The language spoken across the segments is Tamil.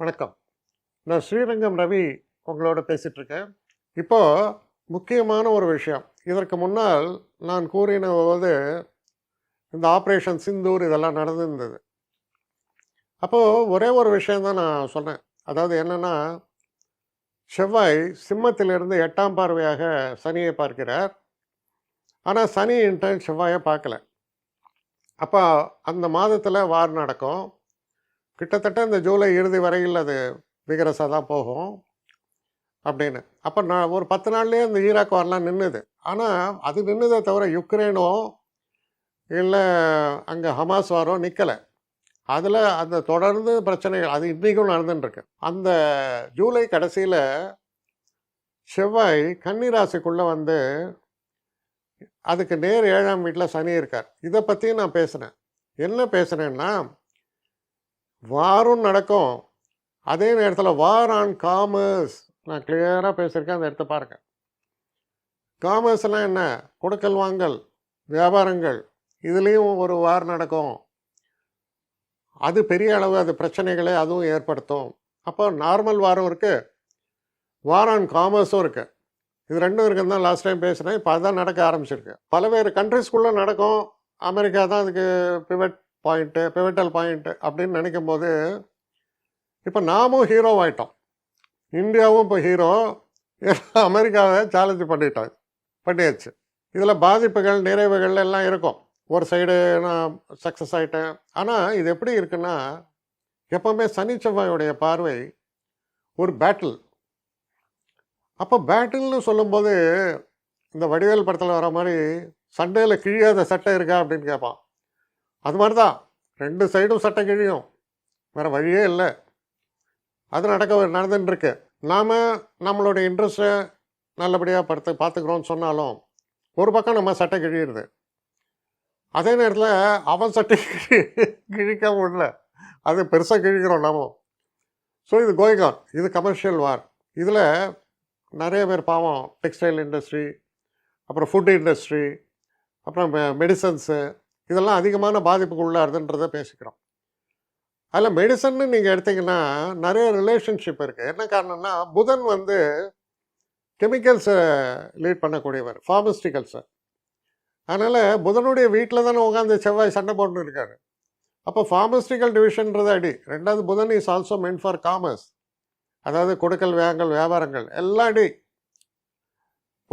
வணக்கம். நான் ஸ்ரீரங்கம் ரவி உங்களோட பேசிகிட்ருக்கேன் இப்போது முக்கியமான ஒரு விஷயம். இதற்கு முன்னால் நான் கூறின போது இந்த ஆப்ரேஷன் சிந்தூர் இதெல்லாம் நடந்திருந்தது. அப்போது ஒரே ஒரு விஷயந்தான் நான் சொன்னேன். அதாவது என்னென்னா செவ்வாய் சிம்மத்திலிருந்து எட்டாம் பார்வையாக சனியை பார்க்கிறார். ஆனால் சனி இன்டர்ன் செவ்வாயை பார்க்கல. அப்போ அந்த மாதத்தில் வார் நடக்கும். கிட்டத்தட்ட இந்த ஜூலை இறுதி வரையில் அது விகரசாக தான் போகும் அப்படின்னு. அப்போ நான் ஒரு பத்து நாள்லேயே இந்த ஈராக் வரலாம் நின்றுது ஆனால் அது நின்றுதே தவிர யுக்ரைனோ இல்லை அங்கே ஹமாஸ் வாரோ நிற்கலை அதில் அந்த தொடர்ந்து பிரச்சனைகள் அது இன்றைக்கும் நடந்துட்டுருக்கு. அந்த ஜூலை கடைசியில் செவ்வாய் கன்னிராசிக்குள்ளே வந்து அதுக்கு நேர் ஏழாம் வீட்டில் சனி இருக்கார். இதை பற்றியும் நான் பேசினேன். என்ன பேசுனேன்னா வாரும் நடக்கும். அதே நேரத்தில் வார் ஆன் காமர்ஸ். நான் கிளியராக பேசியிருக்கேன் அந்த இடத்த பாருங்க. காமர்ஸ்லாம் என்ன? கொடுக்கல் வாங்கல் வியாபாரங்கள். இதுலேயும் ஒரு வார் நடக்கும். அது பெரிய அளவு அது பிரச்சனைகளை அதுவும் ஏற்படுத்தும். அப்போ நார்மல் வாரம் இருக்குது வார் ஆன் காமர்ஸும் இருக்குது இது ரெண்டும் இருக்குன்னு தான் லாஸ்ட் டைம் பேசினேன். இப்போ அதுதான் நடக்க ஆரம்பிச்சிருக்கு. பல்வேறு கண்ட்ரிஸ்குள்ளே நடக்கும். அமெரிக்கா தான் அதுக்கு பிவட் பாயிண்ட்டு பிவட்டல் பாயிண்ட்டு அப்படின்னு நினைக்கும் போது இப்போ நாமும் ஹீரோ ஆகிட்டோம் இந்தியாவும் இப்போ ஹீரோ அமெரிக்காவை சேலஞ்சு பண்ணிட்டாங்க பண்ணியாச்சு. இதில் பாதிப்புகள் நிறைவுகள் எல்லாம் இருக்கும். ஒரு சைடு நான் சக்ஸஸ் ஆகிட்டேன் ஆனால் இது எப்படி இருக்குன்னா எப்போவுமே சனி செவ்வாயுடைய பார்வை ஒரு பேட்டில் அப்போ பேட்டில்னு சொல்லும்போது இந்த வடிவேல் படத்தில் வர மாதிரி சண்டையில் கிழியாத சட்டை இருக்கா அப்படின்னு கேட்பான். அது மாதிரி தான் ரெண்டு சைடும் சட்டை கிழியும். வேறு வழியே இல்லை. அது நடக்க நடந்துட்டுருக்கு. நாம் நம்மளுடைய இன்ட்ரெஸ்ட்டை நல்லபடியாக படுத்து பார்த்துக்கிறோன்னு சொன்னாலும் ஒரு பக்கம் நம்ம சட்டை கிழியிடுது அதே நேரத்தில் அவன் சட்டை கிழி கிழிக்க முடியல. அது பெருசாக கிழிக்கிறோம் நாம. ஸோ இது கோயிங் இது கமர்ஷியல் வார் இதில் நிறைய பேர் பாவம். டெக்ஸ்டைல் இண்டஸ்ட்ரி அப்புறம் ஃபுட் இண்டஸ்ட்ரி அப்புறம் மெடிசன்ஸு இதெல்லாம் அதிகமான பாதிப்புக்கு உள்ளாருதுன்றதை பேசிக்கிறோம். அதில் மெடிசன்னு நீங்கள் எடுத்தீங்கன்னா நிறைய ரிலேஷன்ஷிப் இருக்குது என்ன காரணம்னா புதன் வந்து கெமிக்கல்ஸை லீட் பண்ணக்கூடியவர் ஃபார்மஸ்டிக்கல்ஸை அதனால் புதனுடைய வீட்டில் தானே உட்காந்து செவ்வாய் சண்டை போட்டுன்னு இருக்காரு. அப்போ ஃபார்மஸ்டிக்கல் டிவிஷன்றது அடி. ரெண்டாவது Budhan is also men for commerce அதாவது கொடுக்கல் வேங்கல் வியாபாரங்கள் எல்லாம் அடி.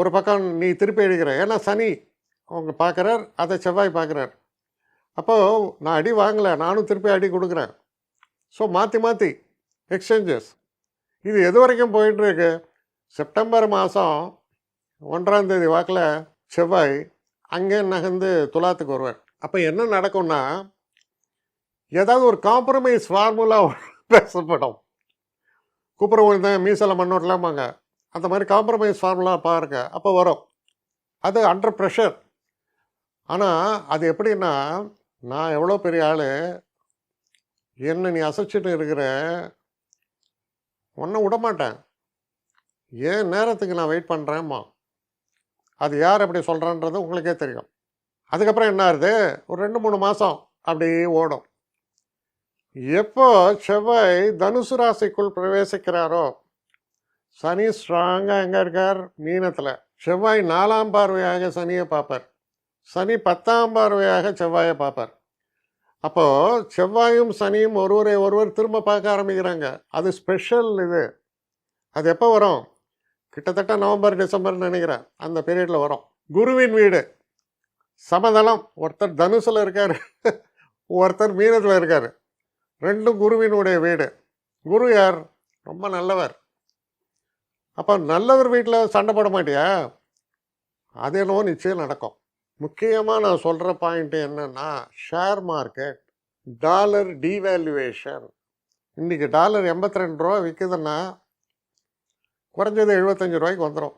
ஒரு பக்கம் நீ திருப்பி அடிக்கிற ஏன்னா சனி அவங்க பார்க்குறார் அதை செவ்வாய் பார்க்குறார். அப்போது நான் அடி வாங்கலை நானும் திருப்பி அடி கொடுக்குறேன். ஸோ மாற்றி மாற்றி எக்ஸ்சேஞ்சஸ் இது எது வரைக்கும் போயிட்டுருக்கு? செப்டம்பர் மாதம் ஒன்றாம் தேதி வாக்கில் செவ்வாய் அங்கே நகர்ந்து துலாத்துக்கு வருவார். அப்போ என்ன நடக்கும்னா ஏதாவது ஒரு காம்ப்ரமைஸ் ஃபார்முலா பேசப்படும். கூப்பிட தான் மீசலை மண்ணோட்டலாமாங்க அந்த மாதிரி காம்ப்ரமைஸ் ஃபார்முலா பாருங்க அப்போ வரும். அது அண்டர் ப்ரெஷர் ஆனால் அது எப்படின்னா நான் எவ்வளோ பெரிய ஆள்? என்னை நீ அசைச்சிட்டு இருக்கிற? ஒன்றும் விடமாட்டேன் ஏன் நேரத்துக்கு நான் வெயிட் பண்ணுறேம்மா அது யார் அப்படி சொல்கிறான்றது உங்களுக்கே தெரியும். அதுக்கப்புறம் என்ன ஆகுது? ஒரு ரெண்டு மூணு மாதம் அப்படியே ஓடும். எப்போ செவ்வாய் தனுசு ராசிக்குள் பிரவேசிக்கிறாரோ? சனி ஸ்ட்ராங்காக எங்கே இருக்கார்? மீனத்தில். செவ்வாய் நாலாம் பார்வையாக சனியை பார்ப்பார். சனி பத்தாம் பார்வையாக செவ்வாயை பார்ப்பார். அப்போது செவ்வாயும் சனியும் ஒருவரை ஒருவர் திரும்ப பார்க்க ஆரம்பிக்கிறாங்க. அது ஸ்பெஷல் இது. அது எப்போ வரும்? கிட்டத்தட்ட நவம்பர் டிசம்பர்னு நினைக்கிறேன். அந்த பீரியடில் வரும். குருவின் வீடு. சமதளம். ஒருத்தர் தனுசில் இருக்கார். ஒருத்தர் மீனத்தில் இருக்கார். ரெண்டும் குருவினுடைய வீடு. குரு யார்? ரொம்ப நல்லவர். அப்போ நல்லவர் வீட்டில் சண்டை போட மாட்டியா? அது என்னவோ நிச்சயம் நடக்கும். முக்கியமாக நான் சொல்கிற பாயிண்ட் என்னென்னா ஷேர் மார்க்கெட் டாலர் டீவேல்யூவேஷன் இன்றைக்கி டாலர் எண்பத்தி ரெண்டு ரூபா விற்குதுன்னா குறைஞ்சது எழுபத்தஞ்சு ரூபாய்க்கு வந்துடும்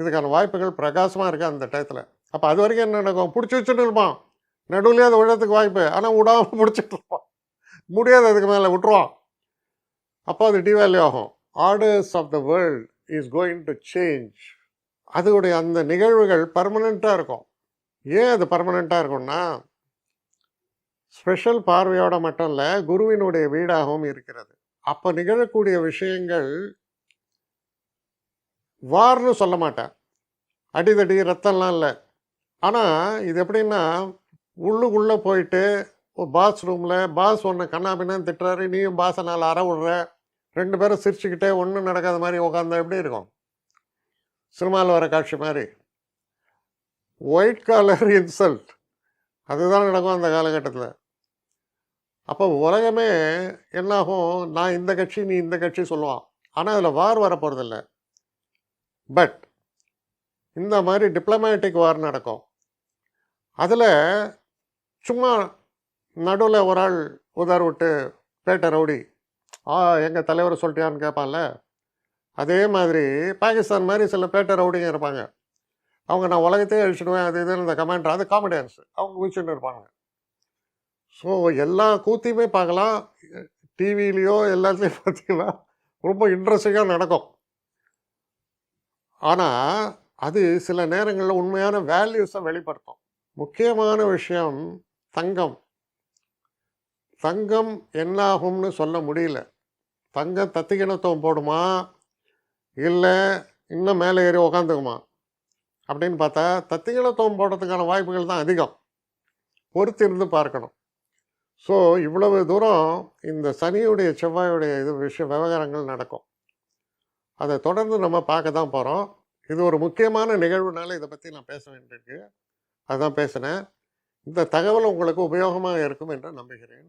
இதுக்கான வாய்ப்புகள் பிரகாசமாக இருக்குது அந்த டயத்தில். அப்போ அது வரைக்கும் என்ன நடக்கும்? பிடிச்சி வச்சுட்டு இருப்பான். நடுவுலேயே அதை விழறதுக்கு வாய்ப்பு. ஆனால் விடாமல் பிடிச்சிட்டு இருப்பான். முடியாது அதுக்கு மேலே விட்டுருவான். அப்போ அது டிவேல்யூ ஆகும். Orders of the world is going to change அதோடைய அந்த நிகழ்வுகள் பர்மனெண்ட்டாக இருக்கும். ஏன் அது பர்மனெண்ட்டாக இருக்கும்னா ஸ்பெஷல் பார்வையோட மட்டும் இல்லை குருவினுடைய வீடாகவும் இருக்கிறது. அப்போ நிகழக்கூடிய விஷயங்கள் வார்னு சொல்ல மாட்டேன். அடிதடி ரத்தம்லாம் இல்லை. ஆனால் இது எப்படின்னா உள்ளுக்குள்ளே போயிட்டு ஒரு பாஸ் ரூமில் பாஸ் ஒன்று கண்ணாபின்னு திட்டுறாரு நீயும் பாஸை நாலு அற விடுற ரெண்டு பேரும் சிரிச்சுக்கிட்டே ஒன்றும் நடக்காத மாதிரி உட்காந்தா எப்படி இருக்கும்? சினிமாவில் வர காட்சி மாதிரி. ஒயிட் காலர் இன்சல்ட் அதுதான் நடக்கும் அந்த காலகட்டத்தில். அப்போ உலகமே என்னாகும்? நான் இந்த கட்சி நீ இந்த கட்சி சொல்லுவான். ஆனால் அதில் வார் வரப்போகிறதில்ல பட் இந்த மாதிரி டிப்ளமேட்டிக் வார் நடக்கும். அதில் சும்மா நடுவில் ஒரு ஆள் உதார் விட்டு பேட்டை ரவுடி ஆ எங்கள் தலைவர் சொல்லிட்டியான்னு கேட்பான்ல அதே மாதிரி பாகிஸ்தான் மாதிரி சில பேட்டை ரவுடிங்க இருப்பாங்க. அவங்க நான் உலகத்தையே அழிச்சிடுவேன் அது இதுன்னு இந்த கமாண்டர் அது காமெடியன்ஸ் அவங்க குதிச்சுட்டு இருப்பாங்க. ஸோ எல்லா கூத்தையுமே பார்க்கலாம். டிவிலேயோ எல்லாத்துலேயும் பார்த்தீங்கன்னா ரொம்ப இன்ட்ரெஸ்டிங்காக நடக்கும். ஆனால் அது சில நேரங்களில் உண்மையான வேல்யூஸை வெளிப்படுத்தும். முக்கியமான விஷயம் தங்கம். தங்கம் என்னாகும்னு சொல்ல முடியல. தங்கம் தத்திக்கிணத்துவம் போடுமா? இல்லை இன்னும் மேலே ஏறி உக்காந்துக்குமா? அப்படின்னு பார்த்தா தத்திகளத்துவம் போடுறதுக்கான வாய்ப்புகள் தான் அதிகம். பொறுத்திருந்து பார்க்கணும். ஸோ இவ்வளவு தூரம் இந்த சனியுடைய செவ்வாயுடைய இது விஷய விவகாரங்கள் நடக்கும். அதை தொடர்ந்து நம்ம பார்க்க தான் போகிறோம் இது ஒரு முக்கியமான நிகழ்வுனால இதை பற்றி நான் பேச வேண்டியிருக்கு. அதுதான் பேசினேன். இந்த தகவல் உங்களுக்கு உபயோகமாக இருக்கும் என்று நம்புகிறேன்.